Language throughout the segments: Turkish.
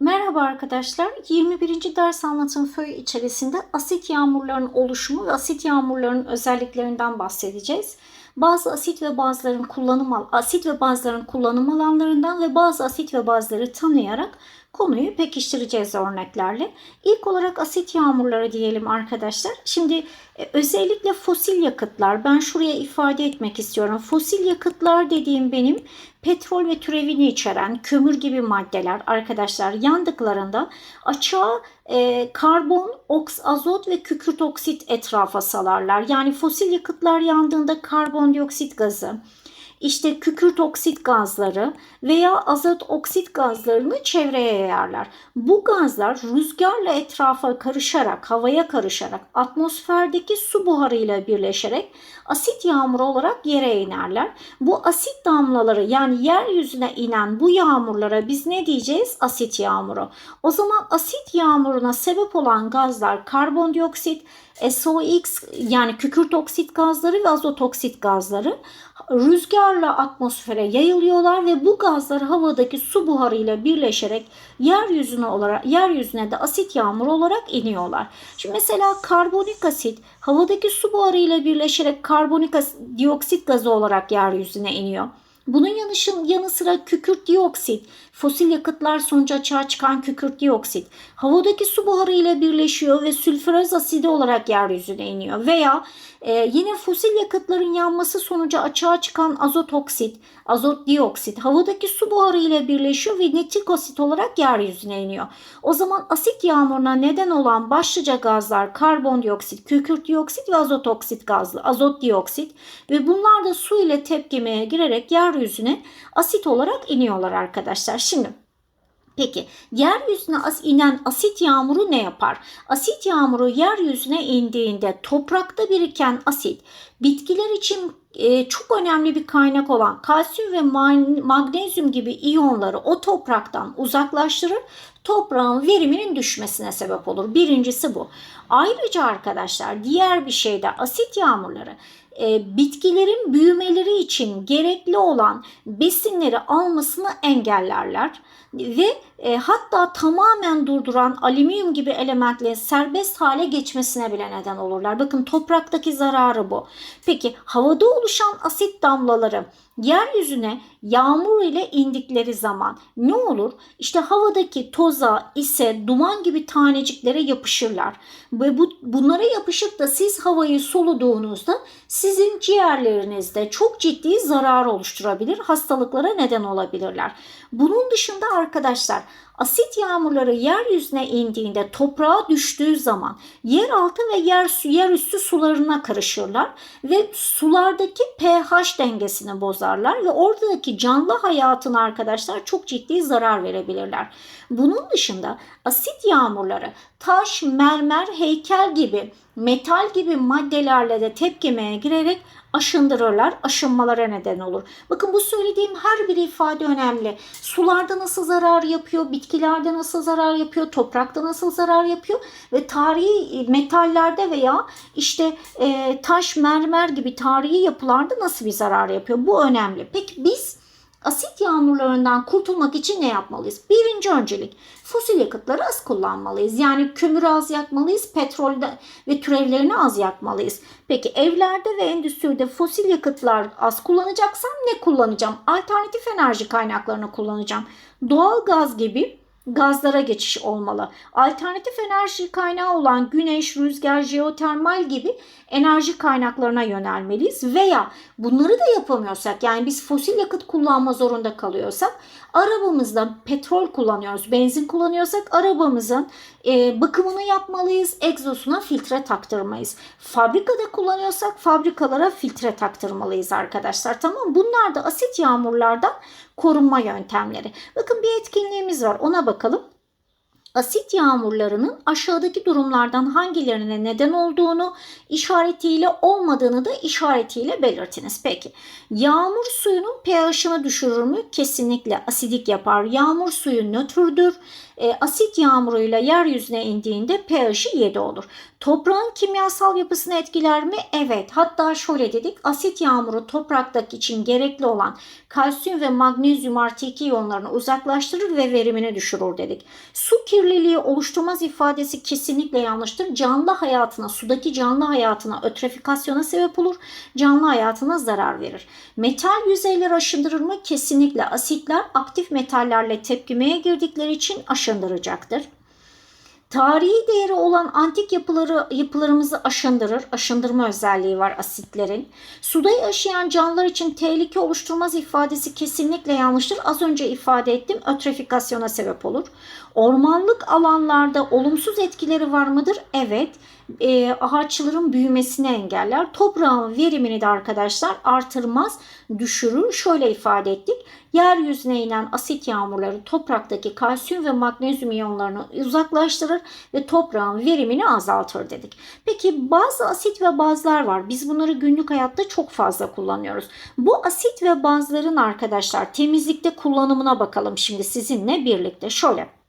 Merhaba arkadaşlar. 21. ders anlatım föyü içerisinde asit yağmurların oluşumu ve asit yağmurlarının özelliklerinden bahsedeceğiz. Bazı asit ve bazıların kullanım asit ve bazıların kullanım alanlarından ve bazı asit ve bazıları tanıyarak konuyu pekiştireceğiz örneklerle. İlk olarak asit yağmurları diyelim arkadaşlar. Şimdi e, özellikle fosil yakıtlar ben şuraya ifade etmek istiyorum. Fosil yakıtlar dediğim benim petrol ve türevini içeren kömür gibi maddeler arkadaşlar yandıklarında açığa e, karbon, oks, azot ve kükürt oksit etrafa salarlar. Yani fosil yakıtlar yandığında karbondioksit gazı, işte kükürt oksit gazları veya azot oksit gazlarını çevreye yayarlar. Bu gazlar rüzgarla etrafa karışarak, havaya karışarak, atmosferdeki su buharıyla birleşerek asit yağmuru olarak yere inerler. Bu asit damlaları yani yeryüzüne inen bu yağmurlara biz ne diyeceğiz? Asit yağmuru. O zaman asit yağmuruna sebep olan gazlar karbondioksit, SOx yani kükürt oksit gazları ve azot oksit gazları rüzgarla atmosfere yayılıyorlar ve bu gazlar havadaki su buharıyla birleşerek yeryüzüne olarak yeryüzüne de asit yağmuru olarak iniyorlar. Şimdi mesela karbonik asit havadaki su buharıyla birleşerek karbonik as- dioksit gazı olarak yeryüzüne iniyor. Bunun yanışın yanı sıra kükürt dioksit, fosil yakıtlar sonucu açığa çıkan kükürt dioksit havadaki su buharı ile birleşiyor ve sülfüroz asidi olarak yeryüzüne iniyor. Veya e, yine fosil yakıtların yanması sonucu açığa çıkan azot oksit, azot dioksit havadaki su buharı ile birleşiyor ve nitrik asit olarak yeryüzüne iniyor. O zaman asit yağmuruna neden olan başlıca gazlar karbondioksit, kükürt dioksit ve azot oksit gazlı, azot dioksit ve bunlar da su ile tepkimeye girerek yeryüzüne asit olarak iniyorlar arkadaşlar. Şimdi Peki yeryüzüne as inen asit yağmuru ne yapar? Asit yağmuru yeryüzüne indiğinde toprakta biriken asit bitkiler için e, çok önemli bir kaynak olan kalsiyum ve ma- magnezyum gibi iyonları o topraktan uzaklaştırır. Toprağın veriminin düşmesine sebep olur. Birincisi bu. Ayrıca arkadaşlar diğer bir şey de asit yağmurları e, bitkilerin büyümeleri için gerekli olan besinleri almasını engellerler ve e, hatta tamamen durduran alüminyum gibi elementlerin serbest hale geçmesine bile neden olurlar. Bakın topraktaki zararı bu. Peki havada oluşan asit damlaları yeryüzüne yağmur ile indikleri zaman ne olur? İşte havadaki toza, ise, duman gibi taneciklere yapışırlar. Ve bu, bunlara yapışıp da siz havayı soluduğunuzda sizin ciğerlerinizde çok ciddi zarar oluşturabilir, hastalıklara neden olabilirler. Bunun dışında arkadaşlar asit yağmurları yeryüzüne indiğinde toprağa düştüğü zaman yeraltı ve yer su yerüstü sularına karışırlar ve sulardaki pH dengesini bozarlar ve oradaki canlı hayatına arkadaşlar çok ciddi zarar verebilirler. Bunun dışında asit yağmurları taş, mermer, heykel gibi metal gibi maddelerle de tepkimeye girerek aşındırırlar, aşınmalara neden olur. Bakın bu söylediğim her bir ifade önemli. Sularda nasıl zarar yapıyor, bitkilerde nasıl zarar yapıyor, toprakta nasıl zarar yapıyor ve tarihi metallerde veya işte e, taş, mermer gibi tarihi yapılarda nasıl bir zarar yapıyor? Bu önemli. Peki biz Asit yağmurlarından kurtulmak için ne yapmalıyız? Birinci öncelik fosil yakıtları az kullanmalıyız. Yani kömürü az yakmalıyız, petrolde ve türevlerini az yakmalıyız. Peki evlerde ve endüstride fosil yakıtlar az kullanacaksam ne kullanacağım? Alternatif enerji kaynaklarını kullanacağım. Doğal gaz gibi gazlara geçiş olmalı. Alternatif enerji kaynağı olan güneş, rüzgar, jeotermal gibi enerji kaynaklarına yönelmeliyiz veya bunları da yapamıyorsak yani biz fosil yakıt kullanma zorunda kalıyorsak arabamızda petrol kullanıyoruz, benzin kullanıyorsak arabamızın e, bakımını yapmalıyız, egzosuna filtre taktırmayız. Fabrikada kullanıyorsak fabrikalara filtre taktırmalıyız arkadaşlar. Tamam bunlar da asit yağmurlardan korunma yöntemleri. Bakın bir etkinliğimiz var ona bakalım. Asit yağmurlarının aşağıdaki durumlardan hangilerine neden olduğunu işaretiyle olmadığını da işaretiyle belirtiniz. Peki yağmur suyunun pH'ını düşürür mü? Kesinlikle asidik yapar. Yağmur suyu nötrdür. E, asit yağmuruyla yeryüzüne indiğinde pH'i 7 olur. Toprağın kimyasal yapısını etkiler mi? Evet. Hatta şöyle dedik. Asit yağmuru topraktaki için gerekli olan kalsiyum ve magnezyum artı 2 iyonlarını uzaklaştırır ve verimini düşürür dedik. Su kirliliği oluşturmaz ifadesi kesinlikle yanlıştır. Canlı hayatına, sudaki canlı hayatına ötrefikasyona sebep olur. Canlı hayatına zarar verir. Metal yüzeyleri aşındırır mı? Kesinlikle asitler aktif metallerle tepkimeye girdikleri için aşındıracaktır. Tarihi değeri olan antik yapıları yapılarımızı aşındırır. Aşındırma özelliği var asitlerin. Suda yaşayan canlılar için tehlike oluşturmaz ifadesi kesinlikle yanlıştır. Az önce ifade ettim. Ötrefikasyona sebep olur. Ormanlık alanlarda olumsuz etkileri var mıdır? Evet. E, ağaçların büyümesini engeller. Toprağın verimini de arkadaşlar artırmaz, düşürür. Şöyle ifade ettik. Yeryüzüne inen asit yağmurları topraktaki kalsiyum ve magnezyum iyonlarını uzaklaştırır ve toprağın verimini azaltır dedik. Peki bazı asit ve bazlar var. Biz bunları günlük hayatta çok fazla kullanıyoruz. Bu asit ve bazların arkadaşlar temizlikte kullanımına bakalım şimdi sizinle birlikte. Şöyle.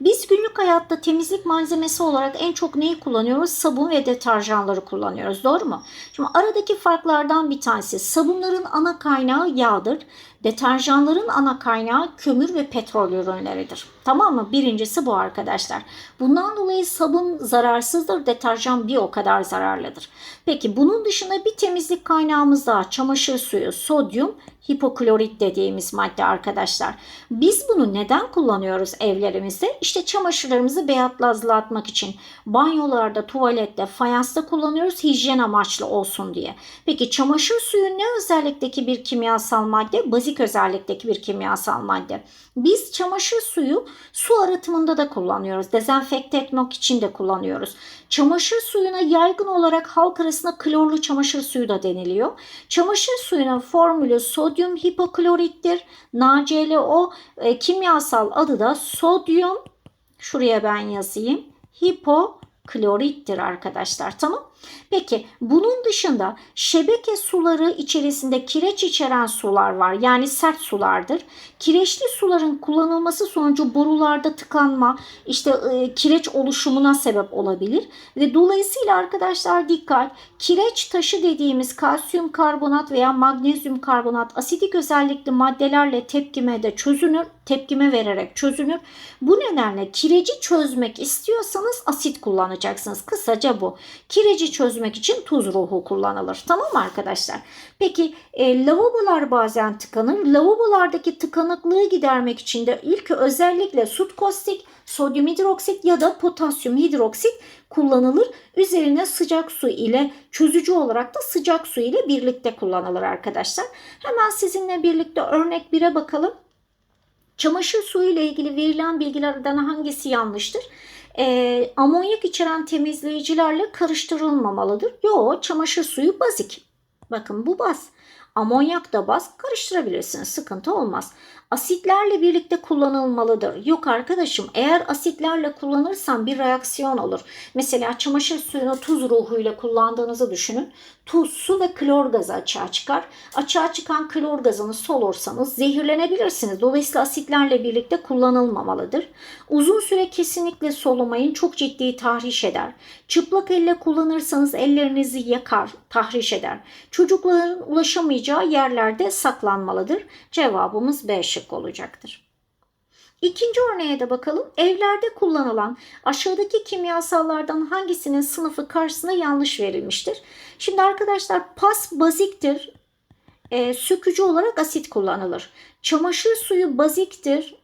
Biz günlük hayatta temizlik malzemesi olarak en çok neyi kullanıyoruz? Sabun ve deterjanları kullanıyoruz. Doğru mu? Şimdi aradaki farklardan bir tanesi sabunların ana kaynağı yağdır. Deterjanların ana kaynağı kömür ve petrol ürünleridir. Tamam mı? Birincisi bu arkadaşlar. Bundan dolayı sabun zararsızdır, deterjan bir o kadar zararlıdır. Peki bunun dışında bir temizlik kaynağımız daha çamaşır suyu, sodyum, hipoklorit dediğimiz madde arkadaşlar. Biz bunu neden kullanıyoruz evlerimizde? İşte çamaşırlarımızı beyazlatmak için. Banyolarda, tuvalette, fayansta kullanıyoruz hijyen amaçlı olsun diye. Peki çamaşır suyu ne özellikteki bir kimyasal madde? Bazik özellikteki bir kimyasal madde. Biz çamaşır suyu su arıtımında da kullanıyoruz. Dezenfekte etmek için de kullanıyoruz. Çamaşır suyuna yaygın olarak halk arasında klorlu çamaşır suyu da deniliyor. Çamaşır suyunun formülü sodyum hipoklorittir. NaClO e, kimyasal adı da sodyum şuraya ben yazayım. Hipoklorittir arkadaşlar. Tamam. Peki bunun dışında şebeke suları içerisinde kireç içeren sular var. Yani sert sulardır. Kireçli suların kullanılması sonucu borularda tıkanma, işte e, kireç oluşumuna sebep olabilir. Ve dolayısıyla arkadaşlar dikkat. Kireç taşı dediğimiz kalsiyum karbonat veya magnezyum karbonat asidik özellikli maddelerle tepkime de çözünür. Tepkime vererek çözünür. Bu nedenle kireci çözmek istiyorsanız asit kullanacaksınız. Kısaca bu. Kireci çözmek için tuz ruhu kullanılır. Tamam mı arkadaşlar? Peki e, lavabolar bazen tıkanır. Lavabolardaki tıkanıklığı gidermek için de ilk özellikle sut kostik, sodyum hidroksit ya da potasyum hidroksit kullanılır. Üzerine sıcak su ile çözücü olarak da sıcak su ile birlikte kullanılır arkadaşlar. Hemen sizinle birlikte örnek 1'e bakalım. Çamaşır suyu ile ilgili verilen bilgilerden hangisi yanlıştır? E, amonyak içeren temizleyicilerle karıştırılmamalıdır. Yo çamaşır suyu bazik. Bakın bu baz. Amonyak da baz karıştırabilirsiniz. Sıkıntı olmaz. Asitlerle birlikte kullanılmalıdır. Yok arkadaşım eğer asitlerle kullanırsan bir reaksiyon olur. Mesela çamaşır suyunu tuz ruhuyla kullandığınızı düşünün. Tuz, su ve klor gazı açığa çıkar. Açığa çıkan klor gazını solursanız zehirlenebilirsiniz. Dolayısıyla asitlerle birlikte kullanılmamalıdır. Uzun süre kesinlikle solumayın. Çok ciddi tahriş eder. Çıplak elle kullanırsanız ellerinizi yakar, tahriş eder. Çocukların ulaşamayacağı yerlerde saklanmalıdır. Cevabımız B şık olacaktır. İkinci örneğe de bakalım. Evlerde kullanılan aşağıdaki kimyasallardan hangisinin sınıfı karşısına yanlış verilmiştir? Şimdi arkadaşlar pas baziktir. E, sökücü olarak asit kullanılır. Çamaşır suyu baziktir.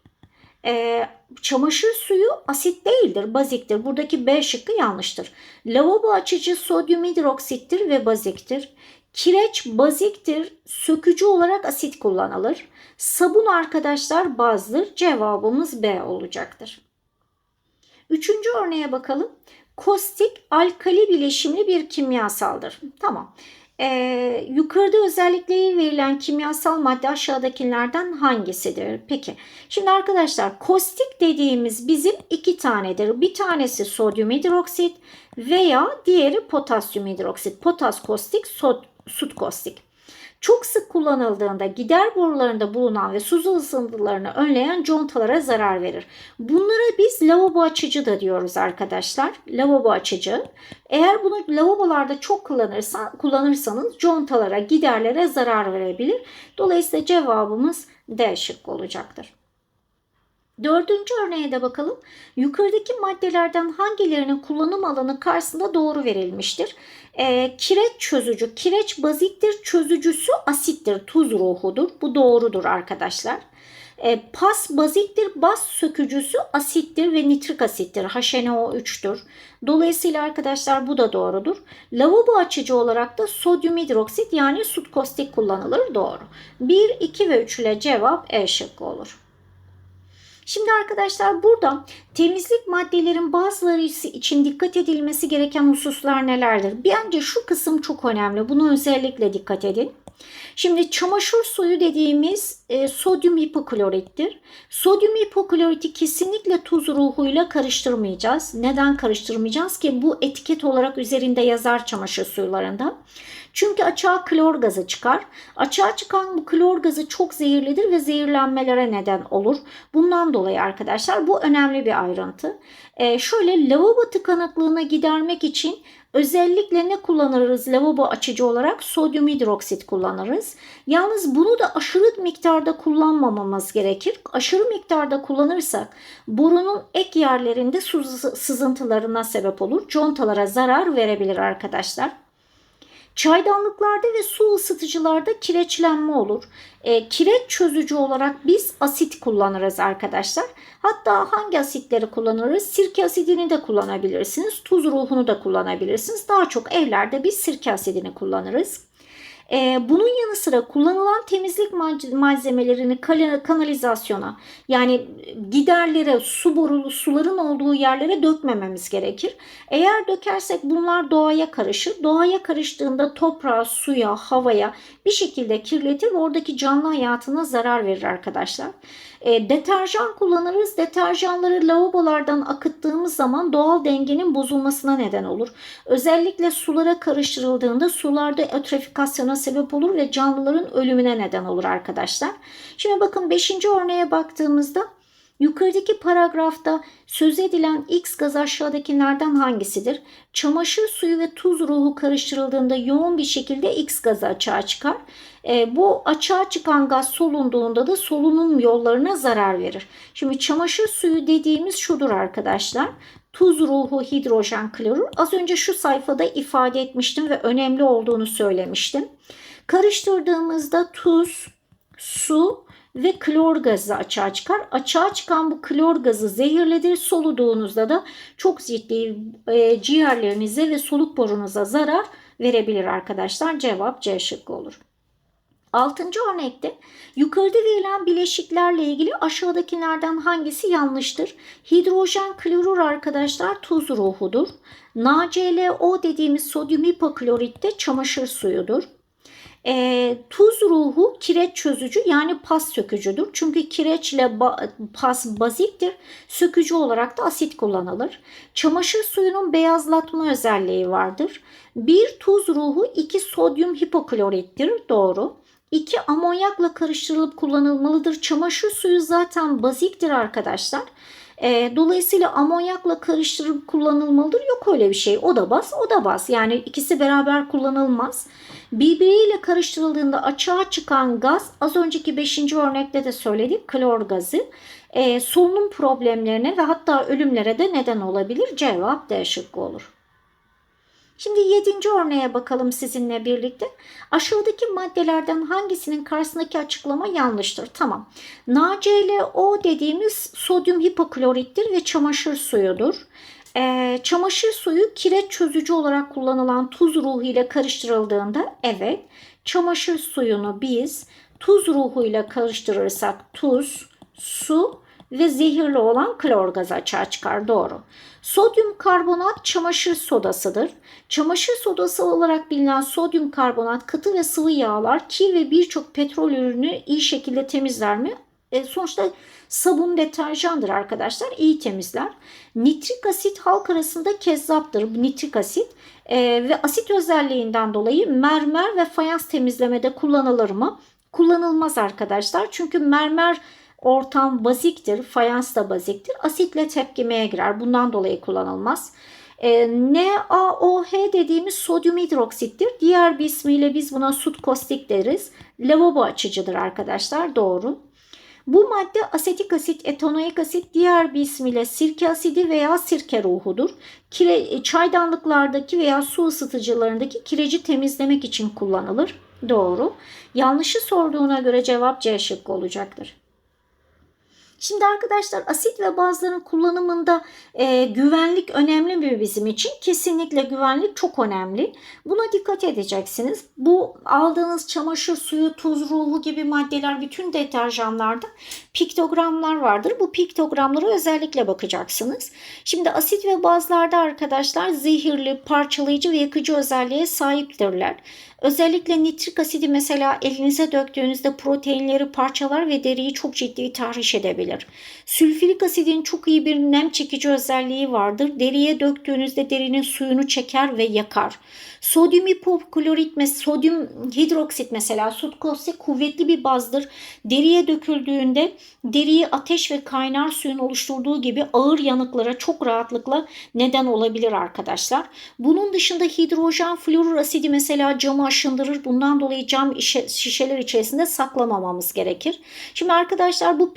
E, çamaşır suyu asit değildir, baziktir. Buradaki B şıkkı yanlıştır. Lavabo açıcı sodyum hidroksittir ve baziktir. Kireç baziktir, sökücü olarak asit kullanılır. Sabun arkadaşlar bazdır. Cevabımız B olacaktır. Üçüncü örneğe bakalım. Kostik alkali bileşimli bir kimyasaldır. Tamam. Ee, yukarıda özellikleri verilen kimyasal madde aşağıdakilerden hangisidir? Peki. Şimdi arkadaşlar kostik dediğimiz bizim iki tanedir. Bir tanesi sodyum hidroksit veya diğeri potasyum hidroksit. Potas kostik, sod, sut kostik. Çok sık kullanıldığında gider borularında bulunan ve su ısıntılarını önleyen contalara zarar verir. Bunlara biz lavabo açıcı da diyoruz arkadaşlar. Lavabo açıcı. Eğer bunu lavabolarda çok kullanırsa, kullanırsanız contalara, giderlere zarar verebilir. Dolayısıyla cevabımız D şıkkı olacaktır. Dördüncü örneğe de bakalım. Yukarıdaki maddelerden hangilerinin kullanım alanı karşısında doğru verilmiştir? E, kireç çözücü, kireç baziktir, çözücüsü asittir, tuz ruhudur. Bu doğrudur arkadaşlar. E, pas baziktir, baz sökücüsü asittir ve nitrik asittir. HNO3'tür. Dolayısıyla arkadaşlar bu da doğrudur. Lavabo açıcı olarak da sodyum hidroksit yani sut kostik kullanılır. Doğru. 1, 2 ve 3 ile cevap E şıkkı olur. Şimdi arkadaşlar burada temizlik maddelerin bazıları için dikkat edilmesi gereken hususlar nelerdir? Bence şu kısım çok önemli. Bunu özellikle dikkat edin. Şimdi çamaşır suyu dediğimiz e, sodyum hipoklorittir. Sodyum hipokloriti kesinlikle tuz ruhuyla karıştırmayacağız. Neden karıştırmayacağız ki? Bu etiket olarak üzerinde yazar çamaşır suyularında. Çünkü açığa klor gazı çıkar. Açığa çıkan bu klor gazı çok zehirlidir ve zehirlenmelere neden olur. Bundan dolayı arkadaşlar bu önemli bir ayrıntı. Ee, şöyle lavabo tıkanıklığını gidermek için Özellikle ne kullanırız lavabo açıcı olarak? Sodyum hidroksit kullanırız. Yalnız bunu da aşırı miktarda kullanmamamız gerekir. Aşırı miktarda kullanırsak borunun ek yerlerinde su sızıntılarına sebep olur. Contalara zarar verebilir arkadaşlar. Çaydanlıklarda ve su ısıtıcılarda kireçlenme olur. E, kireç çözücü olarak biz asit kullanırız arkadaşlar. Hatta hangi asitleri kullanırız? Sirke asidini de kullanabilirsiniz. Tuz ruhunu da kullanabilirsiniz. Daha çok evlerde biz sirke asidini kullanırız. Ee, bunun yanı sıra kullanılan temizlik malzemelerini kanalizasyona yani giderlere, su borulu suların olduğu yerlere dökmememiz gerekir. Eğer dökersek bunlar doğaya karışır. Doğaya karıştığında toprağa, suya, havaya bir şekilde kirletir ve oradaki canlı hayatına zarar verir arkadaşlar. E, deterjan kullanırız. Deterjanları lavabolardan akıttığımız zaman doğal dengenin bozulmasına neden olur. Özellikle sulara karıştırıldığında sularda ötrefikasyona sebep olur ve canlıların ölümüne neden olur arkadaşlar. Şimdi bakın 5. örneğe baktığımızda Yukarıdaki paragrafta söz edilen X gaz aşağıdakilerden hangisidir? Çamaşır suyu ve tuz ruhu karıştırıldığında yoğun bir şekilde X gazı açığa çıkar. E, bu açığa çıkan gaz solunduğunda da solunum yollarına zarar verir. Şimdi çamaşır suyu dediğimiz şudur arkadaşlar. Tuz ruhu hidrojen klorür. Az önce şu sayfada ifade etmiştim ve önemli olduğunu söylemiştim. Karıştırdığımızda tuz, su ve klor gazı açığa çıkar. Açığa çıkan bu klor gazı zehirlidir. Soluduğunuzda da çok ciddi e, ciğerlerinize ve soluk borunuza zarar verebilir arkadaşlar. Cevap C şıkkı olur. Altıncı örnekte yukarıda verilen bileşiklerle ilgili aşağıdakilerden hangisi yanlıştır? Hidrojen klorür arkadaşlar tuz ruhudur. NaClO dediğimiz sodyum hipoklorit de çamaşır suyudur. E, tuz ruhu kireç çözücü yani pas sökücüdür. Çünkü kireçle ba pas baziktir. Sökücü olarak da asit kullanılır. Çamaşır suyunun beyazlatma özelliği vardır. Bir tuz ruhu iki sodyum hipoklorittir. Doğru. 2 amonyakla karıştırılıp kullanılmalıdır. Çamaşır suyu zaten baziktir arkadaşlar. E, dolayısıyla amonyakla karıştırıp kullanılmalıdır. Yok öyle bir şey. O da baz, o da baz. Yani ikisi beraber kullanılmaz. Birbiriyle karıştırıldığında açığa çıkan gaz az önceki 5. örnekte de söyledik klor gazı. E, solunum problemlerine ve hatta ölümlere de neden olabilir. Cevap D şıkkı olur. Şimdi yedinci örneğe bakalım sizinle birlikte. Aşağıdaki maddelerden hangisinin karşısındaki açıklama yanlıştır? Tamam. NaClO dediğimiz sodyum hipoklorittir ve çamaşır suyudur. Ee, çamaşır suyu kireç çözücü olarak kullanılan tuz ruhu ile karıştırıldığında evet çamaşır suyunu biz tuz ruhu ile karıştırırsak tuz, su ve zehirli olan klor gazı açığa çıkar. Doğru. Sodyum karbonat çamaşır sodasıdır. Çamaşır sodası olarak bilinen sodyum karbonat katı ve sıvı yağlar, kir ve birçok petrol ürünü iyi şekilde temizler mi? E, sonuçta sabun deterjandır arkadaşlar. iyi temizler. Nitrik asit halk arasında kezzaptır. Nitrik asit e, ve asit özelliğinden dolayı mermer ve fayans temizlemede kullanılır mı? Kullanılmaz arkadaşlar. Çünkü mermer ortam baziktir, fayans da baziktir. Asitle tepkimeye girer. Bundan dolayı kullanılmaz. E, NaOH dediğimiz sodyum hidroksittir. Diğer bir ismiyle biz buna sut kostik deriz. Lavabo açıcıdır arkadaşlar. Doğru. Bu madde asetik asit, etanoik asit diğer bir ismiyle sirke asidi veya sirke ruhudur. Kire, çaydanlıklardaki veya su ısıtıcılarındaki kireci temizlemek için kullanılır. Doğru. Yanlışı sorduğuna göre cevap C şıkkı olacaktır. Şimdi arkadaşlar asit ve bazların kullanımında e, güvenlik önemli mi bizim için? Kesinlikle güvenlik çok önemli. Buna dikkat edeceksiniz. Bu aldığınız çamaşır suyu, tuz ruhu gibi maddeler bütün deterjanlarda piktogramlar vardır. Bu piktogramlara özellikle bakacaksınız. Şimdi asit ve bazlarda arkadaşlar zehirli, parçalayıcı ve yakıcı özelliğe sahiptirler. Özellikle nitrik asidi mesela elinize döktüğünüzde proteinleri parçalar ve deriyi çok ciddi tahriş edebilir. Sülfürik asidin çok iyi bir nem çekici özelliği vardır. Deriye döktüğünüzde derinin suyunu çeker ve yakar. Sodyum hipoklorit, sodyum hidroksit mesela sudkosi kuvvetli bir bazdır. Deriye döküldüğünde deriyi ateş ve kaynar suyun oluşturduğu gibi ağır yanıklara çok rahatlıkla neden olabilir arkadaşlar. Bunun dışında hidrojen florür asidi mesela aşındırır. Bundan dolayı cam şişeler içerisinde saklamamamız gerekir. Şimdi arkadaşlar bu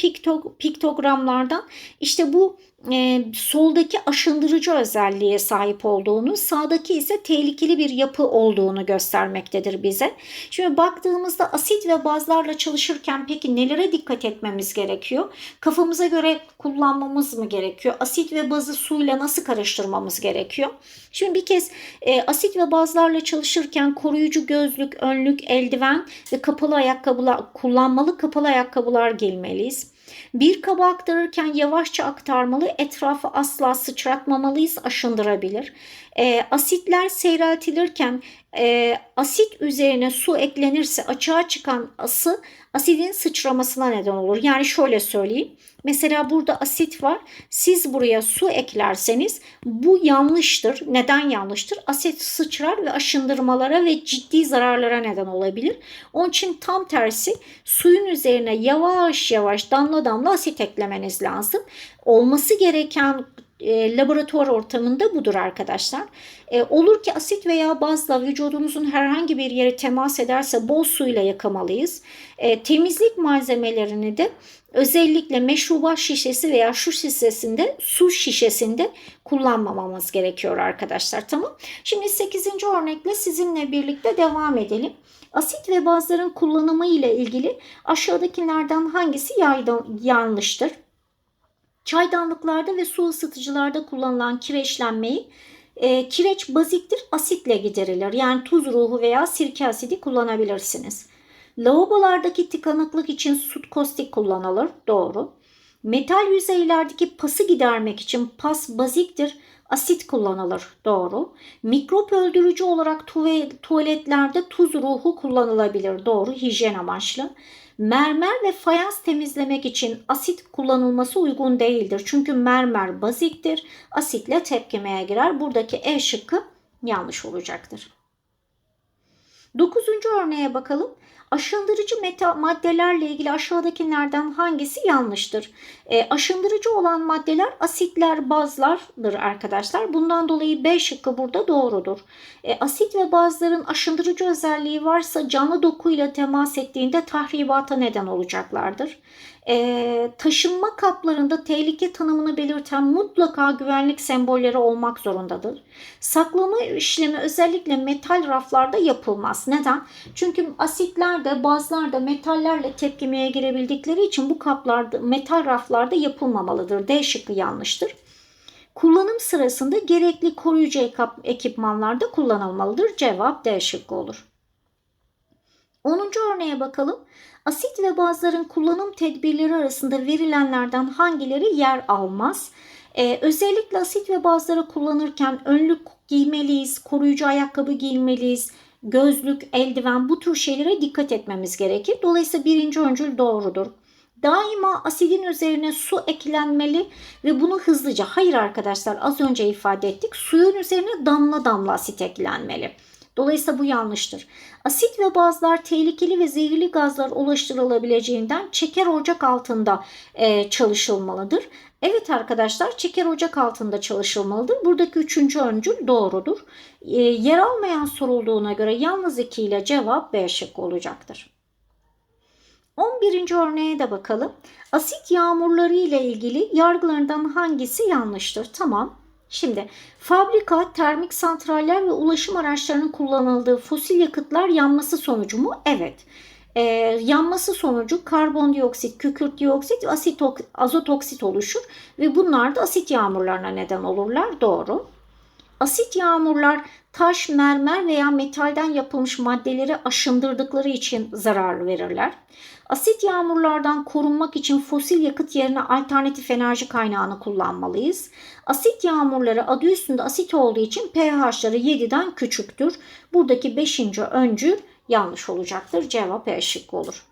piktogramlardan işte bu e, soldaki aşındırıcı özelliğe sahip olduğunu, sağdaki ise tehlikeli bir yapı olduğunu göstermektedir bize. Şimdi baktığımızda asit ve bazlarla çalışırken peki nelere dikkat etmemiz gerekiyor? Kafamıza göre kullanmamız mı gerekiyor? Asit ve bazı suyla nasıl karıştırmamız gerekiyor? Şimdi bir kez e, asit ve bazlarla çalışırken koruyucu gözlük, önlük, eldiven ve kapalı ayakkabılar kullanmalı kapalı ayakkabılar giymeliyiz. Bir kaba aktarırken yavaşça aktarmalı, etrafı asla sıçratmamalıyız, aşındırabilir. E, asitler seyreltilirken e, asit üzerine su eklenirse açığa çıkan ısı asidin sıçramasına neden olur. Yani şöyle söyleyeyim. Mesela burada asit var. Siz buraya su eklerseniz bu yanlıştır. Neden yanlıştır? Asit sıçrar ve aşındırmalara ve ciddi zararlara neden olabilir. Onun için tam tersi suyun üzerine yavaş yavaş damla damla asit eklemeniz lazım. Olması gereken e, laboratuvar ortamında budur arkadaşlar. E, olur ki asit veya bazla vücudumuzun herhangi bir yeri temas ederse bol suyla yıkamalıyız. E, temizlik malzemelerini de özellikle meşrubat şişesi veya şu şişesinde su şişesinde kullanmamamız gerekiyor arkadaşlar. Tamam. Şimdi 8. örnekle sizinle birlikte devam edelim. Asit ve bazların kullanımı ile ilgili aşağıdakilerden hangisi yanlıştır? Çaydanlıklarda ve su ısıtıcılarda kullanılan kireçlenmeyi e, kireç baziktir asitle giderilir. Yani tuz ruhu veya sirke asidi kullanabilirsiniz. Lavabolardaki tıkanıklık için sut kostik kullanılır. Doğru. Metal yüzeylerdeki pası gidermek için pas baziktir. Asit kullanılır. Doğru. Mikrop öldürücü olarak tuvaletlerde tuz ruhu kullanılabilir. Doğru. Hijyen amaçlı. Mermer ve fayans temizlemek için asit kullanılması uygun değildir. Çünkü mermer baziktir. Asitle tepkimeye girer. Buradaki E şıkkı yanlış olacaktır. Dokuzuncu örneğe bakalım. Aşındırıcı metal maddelerle ilgili aşağıdakilerden hangisi yanlıştır? E, aşındırıcı olan maddeler asitler, bazlardır arkadaşlar. Bundan dolayı B şıkkı burada doğrudur. E, asit ve bazların aşındırıcı özelliği varsa canlı dokuyla temas ettiğinde tahribata neden olacaklardır e, taşınma kaplarında tehlike tanımını belirten mutlaka güvenlik sembolleri olmak zorundadır. Saklama işlemi özellikle metal raflarda yapılmaz. Neden? Çünkü asitler de bazılar da metallerle tepkimeye girebildikleri için bu kaplarda metal raflarda yapılmamalıdır. D şıkkı yanlıştır. Kullanım sırasında gerekli koruyucu ekipmanlarda kullanılmalıdır. Cevap D şıkkı olur. 10. örneğe bakalım. Asit ve bazların kullanım tedbirleri arasında verilenlerden hangileri yer almaz? Ee, özellikle asit ve bazları kullanırken önlük giymeliyiz, koruyucu ayakkabı giymeliyiz, gözlük, eldiven bu tür şeylere dikkat etmemiz gerekir. Dolayısıyla birinci öncül doğrudur. Daima asidin üzerine su eklenmeli ve bunu hızlıca. Hayır arkadaşlar az önce ifade ettik. Suyun üzerine damla damla asit eklenmeli. Dolayısıyla bu yanlıştır. Asit ve bazlar tehlikeli ve zehirli gazlar ulaştırılabileceğinden çeker ocak altında e, çalışılmalıdır. Evet arkadaşlar çeker ocak altında çalışılmalıdır. Buradaki üçüncü öncül doğrudur. E, yer almayan sorulduğuna göre yalnız 2 ile cevap B şıkkı olacaktır. 11. örneğe de bakalım. Asit yağmurları ile ilgili yargılarından hangisi yanlıştır? Tamam. Şimdi fabrika, termik santraller ve ulaşım araçlarının kullanıldığı fosil yakıtlar yanması sonucu mu? Evet. Ee, yanması sonucu karbondioksit, kükürt dioksit ve asit, azot oksit oluşur ve bunlar da asit yağmurlarına neden olurlar. Doğru. Asit yağmurlar taş, mermer veya metalden yapılmış maddeleri aşındırdıkları için zarar verirler. Asit yağmurlardan korunmak için fosil yakıt yerine alternatif enerji kaynağını kullanmalıyız. Asit yağmurları adı üstünde asit olduğu için pH'ları 7'den küçüktür. Buradaki 5. öncül yanlış olacaktır. Cevap E şıkkı olur.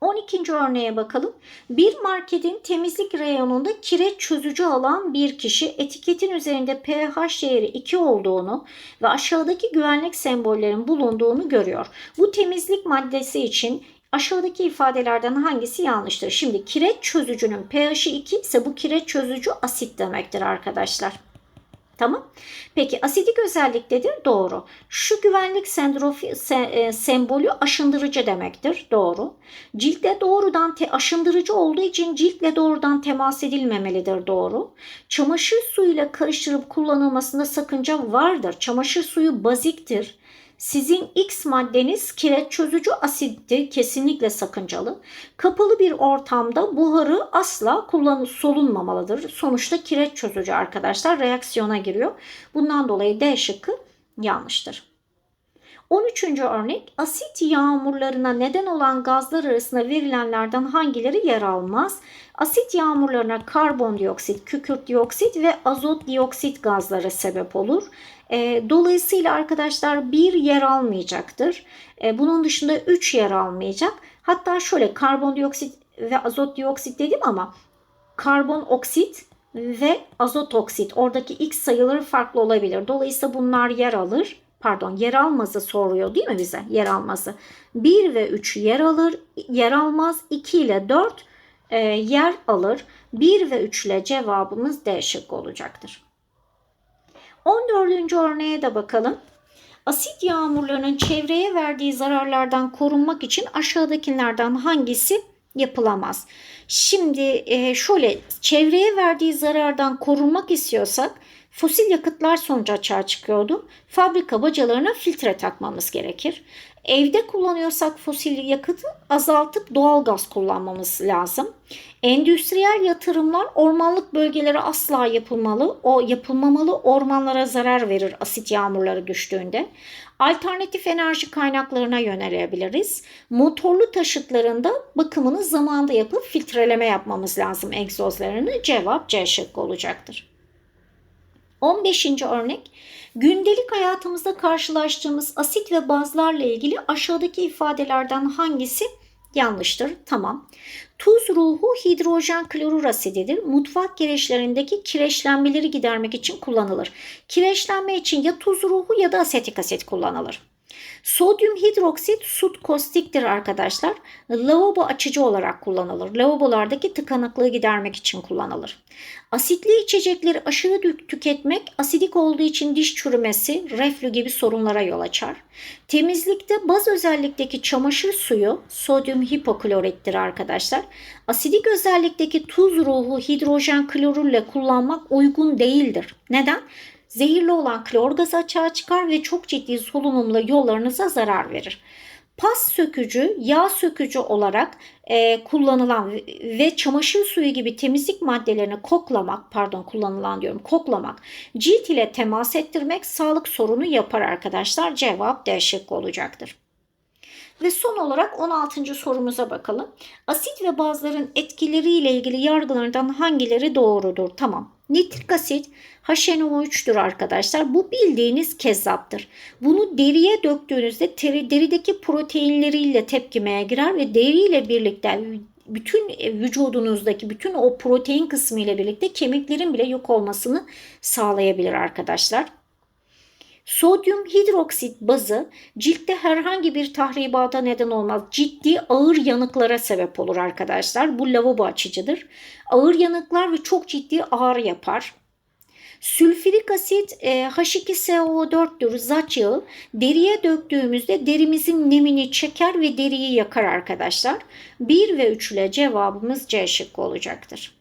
12. örneğe bakalım. Bir marketin temizlik reyonunda kireç çözücü alan bir kişi etiketin üzerinde pH değeri 2 olduğunu ve aşağıdaki güvenlik sembollerin bulunduğunu görüyor. Bu temizlik maddesi için aşağıdaki ifadelerden hangisi yanlıştır? Şimdi kireç çözücünün pH'i 2 ise bu kireç çözücü asit demektir arkadaşlar. Tamam. Peki asidik özelliktedir. Doğru. Şu güvenlik sendrofi, se, e, sembolü aşındırıcı demektir. Doğru. Ciltle doğrudan te, aşındırıcı olduğu için ciltle doğrudan temas edilmemelidir. Doğru. Çamaşır suyuyla karıştırıp kullanılmasında sakınca vardır. Çamaşır suyu baziktir. Sizin X maddeniz kireç çözücü asitti kesinlikle sakıncalı. Kapalı bir ortamda buharı asla kullanı solunmamalıdır. Sonuçta kireç çözücü arkadaşlar reaksiyona giriyor. Bundan dolayı D şıkkı yanlıştır. 13. örnek asit yağmurlarına neden olan gazlar arasında verilenlerden hangileri yer almaz? Asit yağmurlarına karbondioksit, kükürt dioksit ve azot dioksit gazları sebep olur. E, dolayısıyla arkadaşlar bir yer almayacaktır. E, bunun dışında 3 yer almayacak. Hatta şöyle karbondioksit ve azot dioksit dedim ama karbon oksit ve azot oksit oradaki x sayıları farklı olabilir. Dolayısıyla bunlar yer alır. Pardon yer almazı soruyor değil mi bize? Yer almazı. 1 ve 3 yer alır. Yer almaz. 2 ile 4 e, yer alır. 1 ve 3 ile cevabımız D şık olacaktır. 14. örneğe de bakalım. Asit yağmurlarının çevreye verdiği zararlardan korunmak için aşağıdakilerden hangisi yapılamaz? Şimdi e, şöyle çevreye verdiği zarardan korunmak istiyorsak fosil yakıtlar sonucu açığa çıkıyordu. Fabrika bacalarına filtre takmamız gerekir. Evde kullanıyorsak fosil yakıtı azaltıp doğal gaz kullanmamız lazım. Endüstriyel yatırımlar ormanlık bölgelere asla yapılmalı. O yapılmamalı ormanlara zarar verir asit yağmurları düştüğünde. Alternatif enerji kaynaklarına yönelebiliriz. Motorlu taşıtlarında bakımını zamanda yapıp filtreleme yapmamız lazım egzozlarını. Cevap C şıkkı olacaktır. 15. örnek gündelik hayatımızda karşılaştığımız asit ve bazlarla ilgili aşağıdaki ifadelerden hangisi yanlıştır? Tamam. Tuz ruhu hidrojen klorür asididir. Mutfak kireçlerindeki kireçlenmeleri gidermek için kullanılır. Kireçlenme için ya tuz ruhu ya da asetik asit kullanılır. Sodyum hidroksit sut kostiktir arkadaşlar. Lavabo açıcı olarak kullanılır. Lavabolardaki tıkanıklığı gidermek için kullanılır. Asitli içecekleri aşırı tüketmek asidik olduğu için diş çürümesi, reflü gibi sorunlara yol açar. Temizlikte baz özellikteki çamaşır suyu sodyum hipoklorittir arkadaşlar. Asidik özellikteki tuz ruhu hidrojen klorürle kullanmak uygun değildir. Neden? Zehirli olan klor gazı açığa çıkar ve çok ciddi solunumla yollarınıza zarar verir. Pas sökücü, yağ sökücü olarak e, kullanılan ve çamaşır suyu gibi temizlik maddelerini koklamak, pardon kullanılan diyorum, koklamak, cilt ile temas ettirmek sağlık sorunu yapar arkadaşlar. Cevap D şıkkı olacaktır. Ve son olarak 16. sorumuza bakalım. Asit ve bazların etkileriyle ilgili yargılardan hangileri doğrudur? Tamam. Nitrik asit HNO3'tür arkadaşlar. Bu bildiğiniz kezzaptır. Bunu deriye döktüğünüzde teri, derideki proteinleriyle tepkimeye girer ve deriyle birlikte bütün vücudunuzdaki bütün o protein kısmı ile birlikte kemiklerin bile yok olmasını sağlayabilir arkadaşlar. Sodyum hidroksit bazı ciltte herhangi bir tahribata neden olmaz. Ciddi ağır yanıklara sebep olur arkadaşlar. Bu lavabo açıcıdır. Ağır yanıklar ve çok ciddi ağrı yapar. Sülfürik asit e, H2SO4'tür zaç yağı. Deriye döktüğümüzde derimizin nemini çeker ve deriyi yakar arkadaşlar. 1 ve 3 ile cevabımız C şıkkı olacaktır.